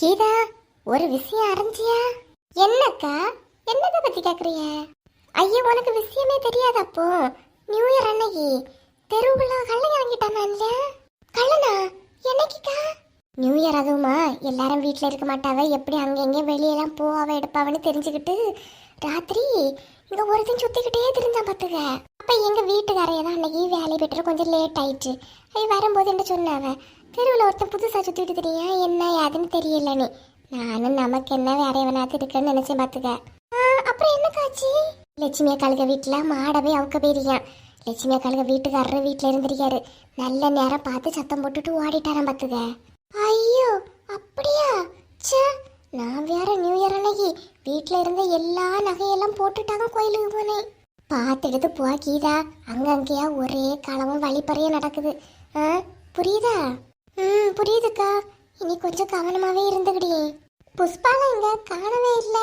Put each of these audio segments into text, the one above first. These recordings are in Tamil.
கீதா ஒரு விஷயம் அறிஞ்சியா? என்னக்கா? என்னத பத்தி கேக்குறிய ஐயோ உனக்கு விஷயமே தெரியாது அப்போ நியூ இயர் அன்னைக்கு தெருவுல கள்ளன் இறங்கிட்டானா இல்லையா? கள்ளனா? என்னைக்குக்கா? நியூ இயர் அதுவுமா? எல்லாரும் வீட்டில் இருக்க மாட்டாவ? எப்படி அங்கங்கே வெளியெல்லாம் போவாவ எடுப்பாவன்னு தெரிஞ்சுக்கிட்டு ராத்திரி இங்கே ஒருத்தன் சுற்றிக்கிட்டே தெரிஞ்சா பார்த்துக்க அப்போ எங்கள் வீட்டுக்காரையே தான் அன்னைக்கு வேலையை பெற்று கொஞ்சம் லேட் ஆயிடுச்சு அது வரும்போது என்ன சொன்னாவ? தெருவில் ஒருத்தன் புதுசாக சுற்றி தெரியா என்ன யாதுன்னு தெரியலனே நானும் நமக்கு என்ன வேற எவனாவது இருக்குன்னு நினைச்சேன் பார்த்துக்க ஆ, அப்புறம் என்ன காட்சி? லட்சுமி அக்காளுக வீட்டில் மாடை போய் அவுக்க போயிருக்கான். லட்சுமி அக்காளுக வீட்டுக்காரரு வீட்டில் இருந்திருக்காரு. நல்ல நேரம் பார்த்து சத்தம் போட்டுட்டு ஓடிட்டாராம் பார்த்துக்க ஐயோ அப்படியா? ச்சே நான் வேற நியூ இயர் அன்னைக்கு வீட்டில் இருந்த எல்லா நகையெல்லாம் போட்டுட்டாங்க கோயிலுக்கு போனேன். பார்த்துடுத்து போ கீதா. அங்கங்கேயா ஒரே களவும் வழிப்பறையும் நடக்குது. ஆ புரியுதா? ம் புரியுதுக்கா. இனி கொஞ்சம் கவனமாவே இருந்துக்கிடி புஷ்பால இங்க காணவே இல்ல.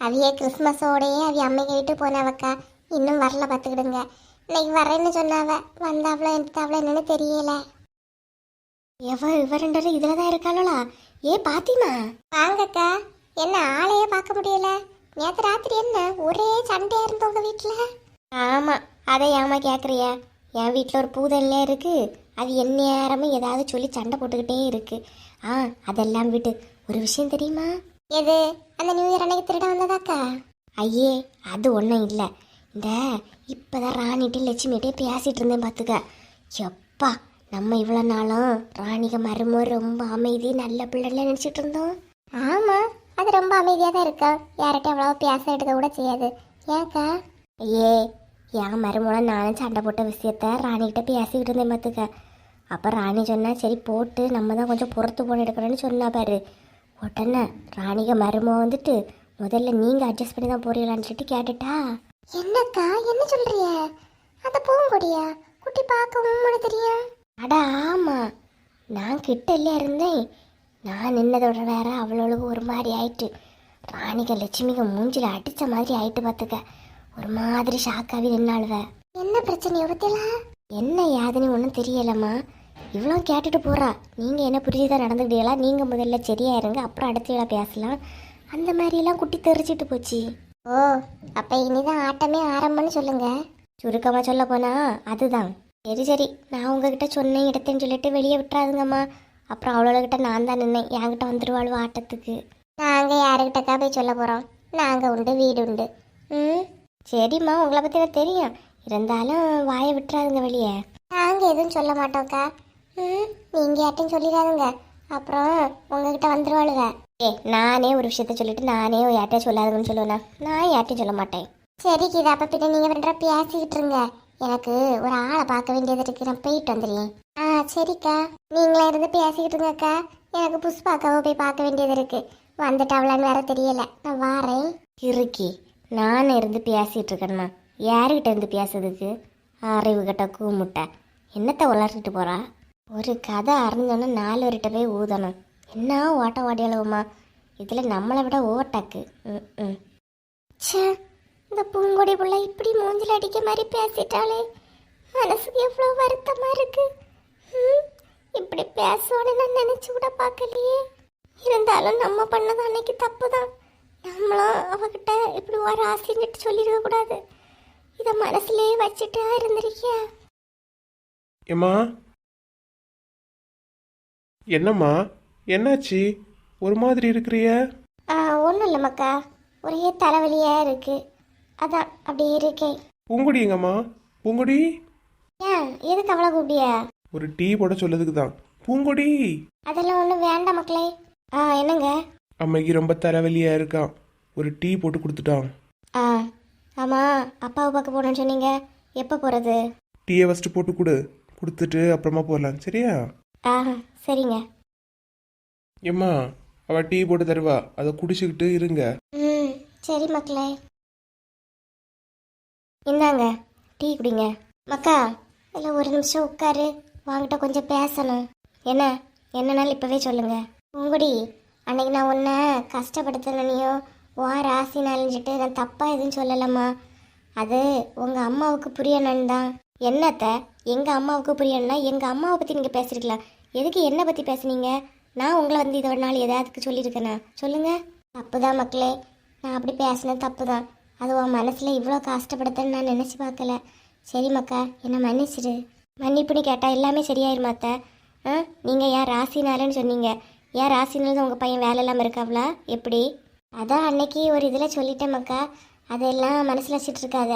அவிய கிறிஸ்மஸோடயே அவிய அம்மை கேட்டு போனவக்கா. இன்னும் வரல பார்த்துக்கிடுங்க. இன்னைக்கு வரேன்னு சொன்னாவ. வந்தாவளோ எடுத்தாவளோ என்னன்னு தெரியல. எவ இவரண்டரு இதுல தான் இருக்காளா ஏ பாத்திமா? வாங்கக்கா. என்ன ஆளையே பார்க்க முடியல. நேத்து ராத்திரி என்ன ஒரே சண்டையா இருந்து உங்க வீட்டுல ஆமா அதை ஏமா கேக்குறியா? என் வீட்டில் ஒரு பூதல்ல இருக்கு. அது என் நேரமும் ஏதாவது சொல்லி சண்டை போட்டுக்கிட்டே இருக்கு. ஆ அதெல்லாம் விட்டு ஒரு விஷயம் தெரியுமா? எது? அந்த நியூ இயர் அன்னைக்கு திருட வந்ததாக்கா? ஐயே அது ஒன்றும் இல்லை. இந்த இப்போதான் ராணிட்டு லட்சுமிகிட்டே பேசிட்டு இருந்தேன் பார்த்துக்க எப்பா நம்ம இவ்வளோ நாளும் ராணிக மருமோ ரொம்ப அமைதி நல்ல பிள்ளைல நினச்சிட்டு இருந்தோம். ஆமாம் அது ரொம்ப அமைதியாக தான் இருக்கா? யார்கிட்ட அவ்வளோ பேச எடுக்க கூட செய்யாது. ஏன்க்கா? ஐயே என் மருமூலம் நானும் சண்டை போட்ட விஷயத்த ராணிகிட்ட பேசிக்கிட்டு இருந்தேன் பார்த்துக்க அப்போ ராணி சொன்னா சரி போட்டு நம்ம தான் கொஞ்சம் புறத்து போன எடுக்கணும்னு சொன்னா பாரு. உடனே ராணிக மருமோ வந்துட்டு முதல்ல நீங்கள் அட்ஜஸ்ட் பண்ணி தான் போறீங்களான்னு சொல்லிட்டு கேட்டுட்டா. என்னக்கா என்ன சொல்றிய அத பூங்கொடியா குட்டி பார்க்க உண்மை தெரியும். அட ஆமா. நான் கிட்ட இல்லையா இருந்தேன். நான் நின்னதோட வேற அவளோளுக்கு ஒரு மாதிரி ஆயிட்டு. ராணிக லட்சுமிக மூஞ்சில அடிச்ச மாதிரி ஆயிட்டு பார்த்துக்க ஒரு மாதிரி ஷாக்காவி நின்னாளுவ. என்ன பிரச்சனை பத்தில என்ன யாதுன்னு ஒன்றும் தெரியலம்மா. இவ்வளோ கேட்டுட்டு போகிறா நீங்கள் என்ன புரிஞ்சுதான் நடந்துக்கிட்டீங்களா நீங்கள் முதல்ல சரியா இருங்க. அப்புறம் அடுத்த பேசலாம். அந்த மாதிரியெல்லாம் குட்டி தெரிச்சிட்டு போச்சு. ஓ அப்போ இனிதான் ஆட்டமே ஆரம்பம்னு சொல்லுங்க. சுருக்கமாக சொல்ல போனா அதுதான். சரி சரி. நான் உங்ககிட்ட சொன்னேன் இடத்தேன்னு சொல்லிட்டு வெளியே விட்டுறாதுங்கம்மா. அப்புறம் அவ்வளோகிட்ட நான் தான் நின்னேன். என்கிட்ட வந்துருவாள் ஆட்டத்துக்கு. நாங்கள் யாருக்கிட்டக்கா போய் சொல்ல போகிறோம் நாங்கள் உண்டு வீடு உண்டு. ம்? சரிம்மா உங்களை பத்தி எனக்கு தெரியும். இருந்தாலும் வாயை விட்டுறாதுங்க வெளியே. நாங்க எதுவும் சொல்ல மாட்டோம்க்கா. ம் நீங்க யார்ட்டையும் சொல்லிடாதுங்க. அப்புறம் உங்ககிட்ட வந்துருவாளுங்க ஏ நானே ஒரு விஷயத்த சொல்லிட்டு நானே யார்ட்டையும் சொல்லாதுன்னு சொல்லுவேண்ணா நான் யார்ட்டையும் சொல்ல மாட்டேன். சரி கீதா அப்ப பின்ன நீங்க ரெண்டு பேரும் பேசிக்கிட்டு இருங்க. எனக்கு ஒரு ஆளை பார்க்க வேண்டியது இருக்கு. நான் போயிட்டு வந்துடுறேன். ஆ சரிக்கா. நீங்களே இருந்து பேசிக்கிட்டு இருங்கக்கா. எனக்கு புஷ்பாக்காவை போய் பார்க்க வேண்டியது இருக்கு. வந்துட்டாவளான்னு வேற தெரியல. நான் வாரேன். இருக்கி நான் இருந்து பேசிகிட்டு இருக்கேன்மா யாருக்கிட்ட இருந்து பேசுறதுக்கு? அறிவு கட்ட கூமுட்டை. என்னத்தை வளர்த்துட்டு போகிறா ஒரு கதை அறிஞ்சோன்னா நாலு வரிட்ட போய் ஊதணும். என்ன ஓட்ட ஓடியளவுமா? இதில் நம்மளை விட ஓட்டக்கு ம் ம். ச்சே இந்த பூங்கொடி புள்ள இப்படி மூஞ்சில் அடிக்க மாதிரி பேசிட்டாளே. மனசுக்கு எவ்வளோ வருத்தமாக இருக்கு. ம், இப்படி பேசுவான்னு நான் நினச்சி கூட பார்க்கலையே. இருந்தாலும் நம்ம பண்ணது அன்னைக்கு தப்பு தான் நம்மளும் அவகிட்ட இப்படி ஒரு ஆசைன்னுட்டு சொல்லிருக்க கூடாது. இதை மனசுலயே வச்சுட்டா இருந்திருக்கியா? ஏம்மா? என்னம்மா? என்னாச்சு? ஒரு மாதிரி இருக்கிறிய? ஒன்றும் இல்லை மக்கா. ஒரே தலைவலியா இருக்கு. அதான் அப்படியே இருக்கேன். பூங்குடி எங்கம்மா? பூங்குடி? ஏன் எதுக்கு அவ்வளோ கூப்பிடியா ஒரு டீ போட சொல்லதுக்கு தான் பூங்குடி? அதெல்லாம் ஒன்றும் வேண்டாம் மக்களே. ஆ என்னங்க? அம்மைக்கு ரொம்ப தலைவலியா இருக்கான். ஒரு டீ போட்டு கொடுத்துட்டான். ஆ ஆமாம் அப்பாவை பார்க்க போகணும்னு சொன்னீங்க. எப்போ போகிறது டீயை ஃபஸ்ட்டு போட்டு கொடு. கொடுத்துட்டு அப்புறமா போகலாம் சரியா? ஆ சரிங்க. ஏம்மா அவள் டீ போட்டு தருவா. அதை குடிச்சுக்கிட்டு இருங்க. ம் சரி மக்களே. இந்தாங்க டீ குடிங்க. மக்கா இல்லை ஒரு நிமிஷம் உட்காரு. வாங்கிட்ட கொஞ்சம் பேசணும். என்ன என்னன்னாலும் இப்போவே சொல்லுங்க. உங்குடி அன்னைக்கு நான் உன்னை வா ஓ ராசினாலிஞ்சிட்டு நான் தப்பாக எதுவும் சொல்லலம்மா. அது உங்கள் அம்மாவுக்கு புரியணுன்னு தான் என்னத்த? எங்கள் அம்மாவுக்கு புரியணும்னா எங்கள் அம்மாவை பற்றி நீங்கள் பேசிருக்கலாம் எதுக்கு என்னை பற்றி பேசுனீங்க? நான் உங்களை வந்து இதோட நாள் எதாவதுக்கு சொல்லியிருக்கேனா? சொல்லுங்கள் தப்பு தான் மக்களே. நான் அப்படி பேசினேன் தப்பு தான் அது உன் மனசில் இவ்வளோ கஷ்டப்படுத்தன்னு நான் நினச்சி பார்க்கல. சரி மக்கா என்னை மன்னிச்சிடு. மன்னிப்புன்னு கேட்டால் எல்லாமே சரியாயிருமாத்த? ஆ? நீங்கள் ஏன் ராசினாலன்னு சொன்னீங்க. ஏன் ராசினால உங்கள் பையன் வேலை இல்லாமல் இருக்காவளா எப்படி? அதான் அன்னைக்கு ஒரு இதில் சொல்லிட்டேன் மக்கா. அதெல்லாம் மனசில் வச்சுட்டு இருக்காத.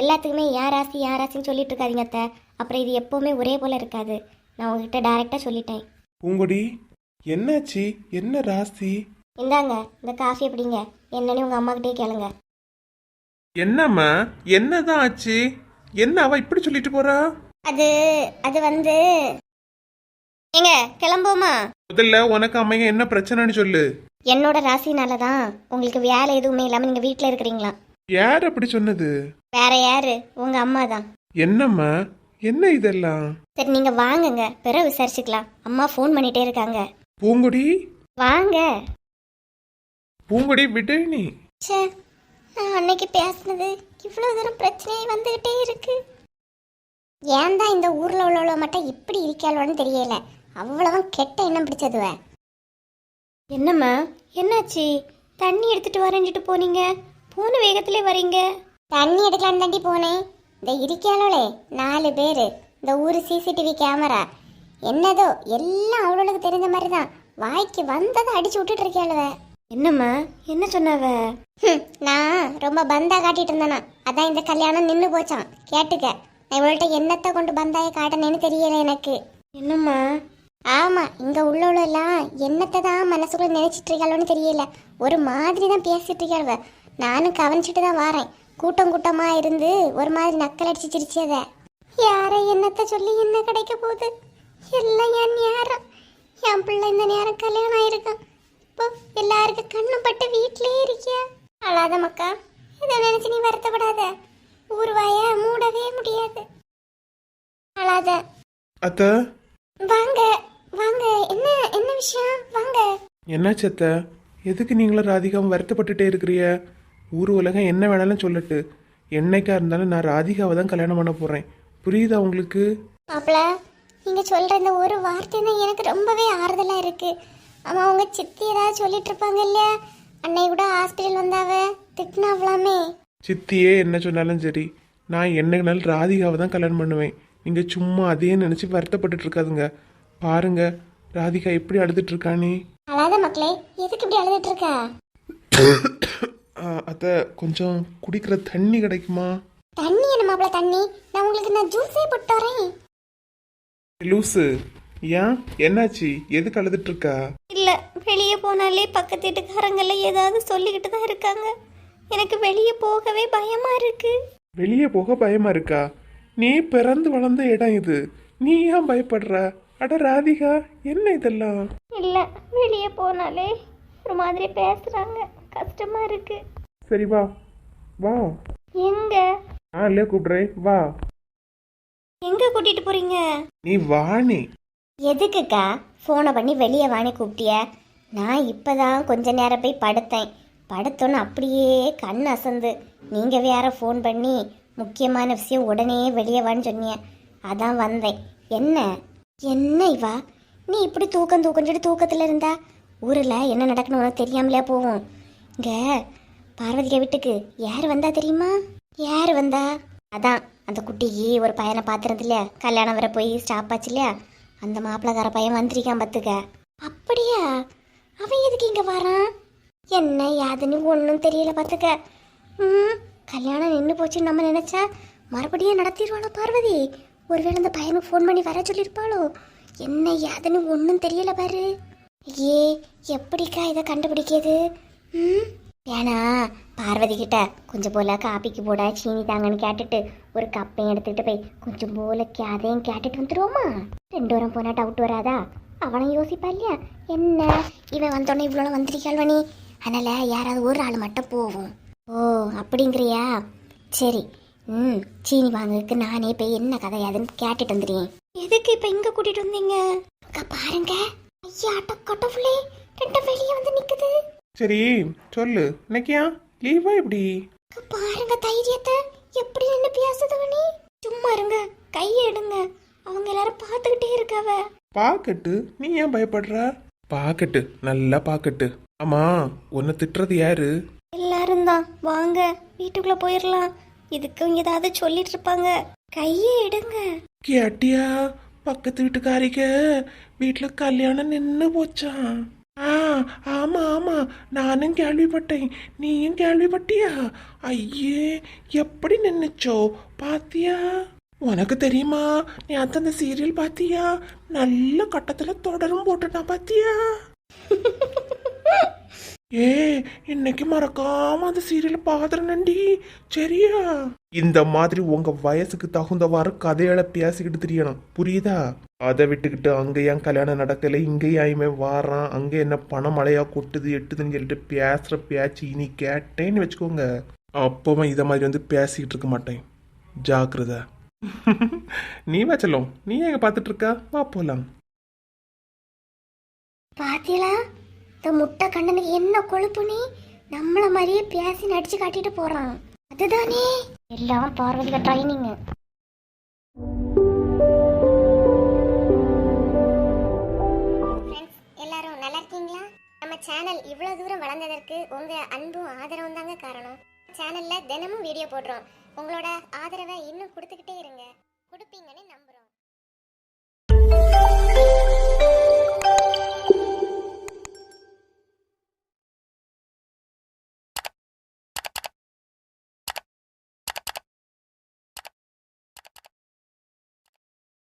எல்லாத்துக்குமே யார் ராசி யார் ராசின்னு சொல்லிட்டு இருக்காதீங்க அத்தை. அப்புறம் இது எப்போவுமே ஒரே போல் இருக்காது. நான் உங்ககிட்ட டைரெக்டாக சொல்லிட்டேன். பூங்கொடி என்னாச்சு? என்ன ராசி? இந்தாங்க இந்த காஃபி எப்படிங்க என்னன்னு உங்கள் அம்மாக்கிட்டே கேளுங்க. என்னம்மா? என்னதான் ஆச்சு? என்ன அவ இப்படி சொல்லிட்டு போறா? அது அது வந்து ஏங்க கிளம்புவோமா? முதல்ல உனக்கு அம்மைங்க என்ன பிரச்சனைன்னு சொல்லு. என்னோட ராசினால தான் உங்களுக்கு வேலை எதுவுமே இல்லாமல் நீங்கள் வீட்டில் இருக்கிறீங்களா? யார் அப்படி சொன்னது? வேற யாரு? உங்கள் அம்மா தான் என்னம்மா? என்ன இதெல்லாம்? சரி நீங்கள் வாங்குங்க. பிறகு விசாரிச்சுக்கலாம். அம்மா ஃபோன் பண்ணிட்டே இருக்காங்க. பூங்கொடி? வாங்க. பூங்கொடி விடு நீ. ச்சே நான் அன்னைக்கு பேசுனது இவ்வளோ தூரம் பிரச்சனையே வந்துகிட்டே இருக்கு. ஏன் தான் இந்த ஊரில் உள்ளவளோ மட்டும் இப்படி இருக்காளோன்னு தெரியல. அவ்வளவும் கெட்ட எண்ணம் பிடிச்சதுவ. என்னம்மா? என்னாச்சு? தண்ணி எடுத்துட்டு வரேன்ட்டு போனீங்க? போன வேகத்திலே வரீங்க. தண்ணி எடுக்கலான்னு தாண்டி போனேன். இந்த இருக்காளோளே நாலு பேர். இந்த ஊர் சிசிடிவி கேமரா என்னதோ எல்லாம் அவளுக்கு தெரிஞ்ச மாதிரி தான் வாய்க்கு வந்ததை அடிச்சு விட்டுட்டு இருக்காளுவ என்னம்மா? என்ன சொன்னவ? நான் ரொம்ப பந்தா காட்டிட்டு இருந்தேனா. அதான் இந்த கல்யாணம் நின்னு போச்சான் கேட்டுக்க. நான் இவள்கிட்ட என்னத்தை கொண்டு பந்தாய காட்டினேன்னு தெரியல எனக்கு. என்னம்மா? ஆமா இங்க உள்ளவள எல்லாம் என்னத்தை தான் மனசுக்குள்ள நினைச்சிட்டு இருக்காளோன்னு தெரியல. ஒரு மாதிரி தான் பேசிட்டு இருக்காளுவ நானும் கவனிச்சிட்டு தான் வாரேன். கூட்டம் கூட்டமா இருந்து ஒரு மாதிரி நக்கல் அடிச்சு சிரிச்சத. யாரை என்னத்தை சொல்லி என்ன கிடைக்க போகுது? எல்லாம் என் நேரம். என் பிள்ளை இந்த நேரம் கல்யாணம் ஆயிருக்கான். இப்போ எல்லாருக்கும் கண்ணும் பட்டு வீட்டிலே இருக்கியா? அழாத மக்கா இதை நினைச்சு நீ வருத்தப்படாத. ஊர் வாய மூடவே முடியாது. அழாத. அத்த. வாங்க. வாங்க என்ன என்ன விஷயம்? வாங்க. என்னாச்சு அத்த எதுக்கு நீங்களும் ராதிகாவும் வருத்தப்பட்டுட்டே இருக்கிறிய ஊர் உலகம் என்ன வேணாலும் சொல்லட்டு. என்னைக்கா இருந்தாலும் நான் ராதிகாவை தான் கல்யாணம் பண்ண போறேன். புரியுதா உங்களுக்கு? மாப்பிள நீங்க சொல்ற இந்த ஒரு வார்த்தை தான் எனக்கு ரொம்பவே ஆறுதலா இருக்கு. ஆமா உங்க சித்தி ஏதாவது சொல்லிட்டு இருப்பாங்க இல்லையா? அன்னை கூட ஹாஸ்பிட்டல் வந்தாவ திட்டினாவலாமே. சித்தியே என்ன சொன்னாலும் சரி நான் என்னைக்குனாலும் ராதிகாவை தான் கல்யாணம் பண்ணுவேன். நீங்கள் சும்மா அதையே நினச்சி வருத்தப்பட்டுட்டு இருக்காதுங்க. பாருங்க ராதிகா எப்படி அழுதுட்டு இருக்கானே அழாத மக்களே எதுக்கு இப்படி அழுதுட்டு இருக்கா அத்த கொஞ்சம் குடிக்கிற தண்ணி கிடைக்குமா? தண்ணி என்ன மாப்பிள தண்ணி? நான் உங்களுக்கு நான் ஜூஸே போட்டு வரேன் லூசு ஏன்? என்னாச்சு? எதுக்கு அழுதுட்டு இருக்கா இல்ல வெளியே போனாலே பக்கத்து வீட்டுக்காரங்கெல்லாம் ஏதாவது சொல்லிக்கிட்டு தான் இருக்காங்க. எனக்கு வெளியே போகவே பயமா இருக்கு. வெளியே போக பயமா இருக்கா? நீ பிறந்து வளர்ந்த இடம் இது. நீ ஏன் பயப்படுற? அட ராதிகா என்ன இதெல்லாம்? இல்ல வெளியே போனாலே ஒரு மாதிரி பேசுறாங்க. கஷ்டமா இருக்கு. சரி வா வா. எங்க? நான் இல்லையே கூப்பிடுறேன். வா. எங்க கூட்டிட்டு போறீங்க? நீ வாணி எதுக்குக்கா ஃபோனை பண்ணி வெளியே வாணி கூப்பிட்டிய? நான் இப்பதான் கொஞ்ச நேரம் போய் படுத்தேன். படுத்தோன்னு அப்படியே கண் அசந்து. நீங்க வேற ஃபோன் பண்ணி முக்கியமான விஷயம் உடனே வெளியே வான்னு சொன்னீங்க. அதான் வந்தேன். என்ன? என்ன இவா? நீ இப்படி தூக்கம் தூக்கஞ்சிட்டு தூக்கத்தில் இருந்தா? ஊரில் என்ன நடக்கணும் உனக்கு தெரியாமலே போவோம் இங்க பார்வதிக்க வீட்டுக்கு யார் வந்தா தெரியுமா? யார் வந்தா? அதான் அந்த குட்டிக்கு ஒரு பையனை பார்த்துருந்து இல்லையா? கல்யாணம் வர போய் ஸ்டாப் ஆச்சு இல்லையா? அந்த மாப்பிள்ளக்கார பையன் வந்திருக்கான் பார்த்துக்க. அப்படியா? அவன் எதுக்கு இங்கே வரான்? என்ன யாதுன்னு ஒன்றும் தெரியல பார்த்துக்க. ம் கல்யாணம் நின்று போச்சுன்னு நம்ம நினச்சா மறுபடியும் நடத்திடுவாளோ பார்வதி? ஒருவேளை அந்த பையனுக்கு ஃபோன் பண்ணி வர சொல்லியிருப்பாளோ? என்ன யாதுன்னு ஒன்றும் தெரியல பாரு. ஏ எப்படிக்கா இதை கண்டுபிடிக்கிறது? ம்? வேணா பார்வதி கிட்ட கொஞ்சம் போல காப்பிக்கு போட சீனி தாங்கன்னு கேட்டுட்டு ஒரு கப்பையும் எடுத்துட்டு போய் கொஞ்சம் போல கே- அதையும் கேட்டுட்டு வந்துடுவோமா ரெண்டு வாரம் போனால் டவுட் வராதா? அவனும் யோசிப்பா இல்லையா? என்ன? இவன் வந்தோடனே இவ்வளோ வந்திருக்காள்வனி அதனால் யாராவது ஒரு ஆள் மட்டும் போவோம். ஓ அப்படிங்கிறியா? சரி ம் சீனி வாங்குறதுக்கு நானே போய் என்ன கதையாதுன்னு கேட்டுட்டு வந்துடுறேன். எதுக்கு இப்போ இங்கே கூட்டிட்டு வந்தீங்க? அக்கா பாருங்க. ஐயா கடவுளே ரெண்டு வெளியே வந்து நிக்குது. சரி சொல்லு. இன்னைக்கு ஏன் லீவா எப்படி? அக்கா, பாருங்க தைரியத்தை. எப்படி நின்று பேசுது நீ சும்மா இருங்க கையை எடுங்க. அவங்க எல்லாரும் பார்த்துக்கிட்டே இருக்காவ. பாக்கட்டு நீ ஏன் பயப்படுற? பாக்கட்டு நல்லா பாக்கட்டு ஆமா உன்னை திட்டுறது யாரு? எல்லாரும் தான். வாங்க வீட்டுக்குள்ள போயிடலாம் இதுக்கு ஏதாவது சொல்லிட்டு இருப்பாங்க. கையை எடுங்க. கேட்டியா? பக்கத்து வீட்டுக்காரிக்க வீட்டுல கல்யாணம் நின்னு போச்சான் ஆ ஆமா ஆமா. நானும் கேள்விப்பட்டேன். நீயும் கேள்விப்பட்டியா? ஐயே எப்படி நின்னுச்சோ. பாத்தியா? உனக்கு தெரியுமா? நீ அந்த சீரியல் பாத்தியா? நல்ல கட்டத்துல தொடரும் போட்டுட்டான் பாத்தியா? ஏ இன்னைக்கு மறக்காம அந்த சீரியல் நண்டி சரியா? இந்த மாதிரி உங்க வயசுக்கு தகுந்தவாறு கதையால பேசிக்கிட்டு தெரியணும். புரியுதா? அதை விட்டுக்கிட்டு அங்க ஏன் கல்யாணம் நடக்கல இங்க ஏன் வாரான் அங்க என்ன பணம் மழையா கொட்டுது எட்டுதுன்னு சொல்லிட்டு பேசுற பேச்சு இனி கேட்டேன்னு வச்சுக்கோங்க. அப்பவும் இதை மாதிரி வந்து பேசிக்கிட்டு இருக்க மாட்டேன். ஜாக்கிரதை. நீ வச்சலும் நீ எங்க பாத்துட்டு இருக்கா? வா போலாம். பாத்தீங்களா இந்த முட்டை கண்ணனுக்கு என்ன கொழுப்பு நீ நம்மள மாதிரியே பேசி நடிச்சு காட்டிட்டு போறான். அதுதானே? எல்லாம் பார்வதிக்கு ட்ரைனிங் எல்லாரும் நல்லா இருக்கீங்களா? நம்ம சேனல் இவ்வளவு தூரம் வளர்ந்ததற்கு உங்க அன்பும் ஆதரவும் தாங்க காரணம். சேனல்ல தினமும் வீடியோ போடுறோம். உங்களோட ஆதரவை இன்னும் கொடுத்துக்கிட்டே இருங்க. கொடுப்பீங்கன்னு நம்ப